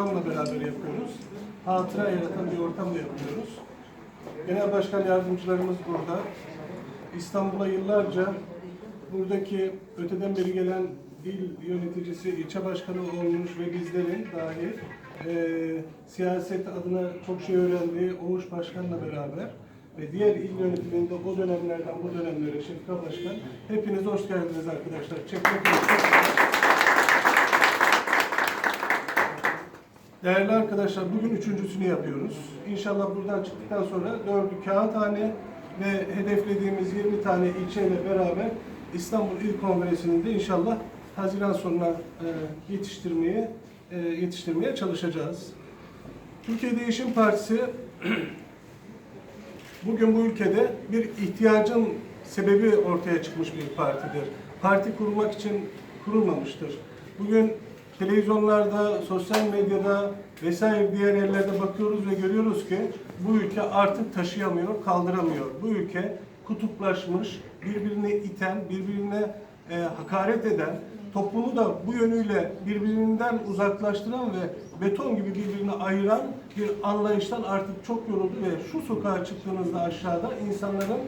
ortamla beraber yapıyoruz. Hatıra yaratan bir ortamla yapıyoruz. Genel Başkan Yardımcılarımız burada. İstanbul'a yıllarca buradaki öteden beri gelen il yöneticisi, ilçe başkanı olmuş ve bizlerin dahi eee, siyaset adına çok şey öğrendiği Oğuz Başkan'la beraber ve diğer il yönetiminde o dönemlerden bu dönemlere Şefika Başkan hepiniz hoş geldiniz arkadaşlar. Çekmek Değerli arkadaşlar bugün üçüncüsünü yapıyoruz. İnşallah buradan çıktıktan sonra dördü kağıthane ve hedeflediğimiz 20 tane ilçeyle beraber İstanbul İl Kongresi'ni de inşallah Haziran sonuna e, yetiştirmeye e, yetiştirmeye çalışacağız. Türkiye Değişim Partisi bugün bu ülkede bir ihtiyacın sebebi ortaya çıkmış bir partidir. Parti kurmak için kurulmamıştır. Bugün televizyonlarda, sosyal medyada vesaire diğer yerlerde bakıyoruz ve görüyoruz ki bu ülke artık taşıyamıyor, kaldıramıyor. Bu ülke kutuplaşmış, birbirine iten, birbirine e, hakaret eden, toplumu da bu yönüyle birbirinden uzaklaştıran ve beton gibi birbirine ayıran bir anlayıştan artık çok yoruldu ve şu sokağa çıktığınızda aşağıda insanların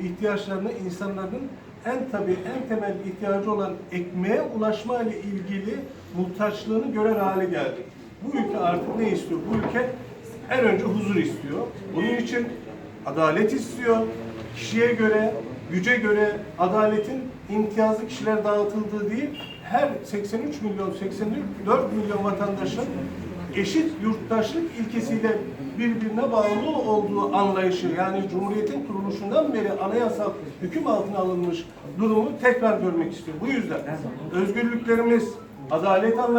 ihtiyaçlarını, insanların en tabii en temel ihtiyacı olan ekmeğe ulaşma ile ilgili muhtaçlığını gören hale geldi. Bu ülke artık ne istiyor? Bu ülke en önce huzur istiyor. Bunun için adalet istiyor. Kişiye göre, güce göre adaletin imtiyazlı kişiler dağıtıldığı değil, her 83 milyon, 84 milyon vatandaşın eşit yurttaşlık ilkesiyle birbirine bağlı olduğu anlayışı yani Cumhuriyet'in kuruluşundan beri anayasal hüküm altına alınmış durumu tekrar görmek istiyor. Bu yüzden özgürlüklerimiz, adalet anlayışı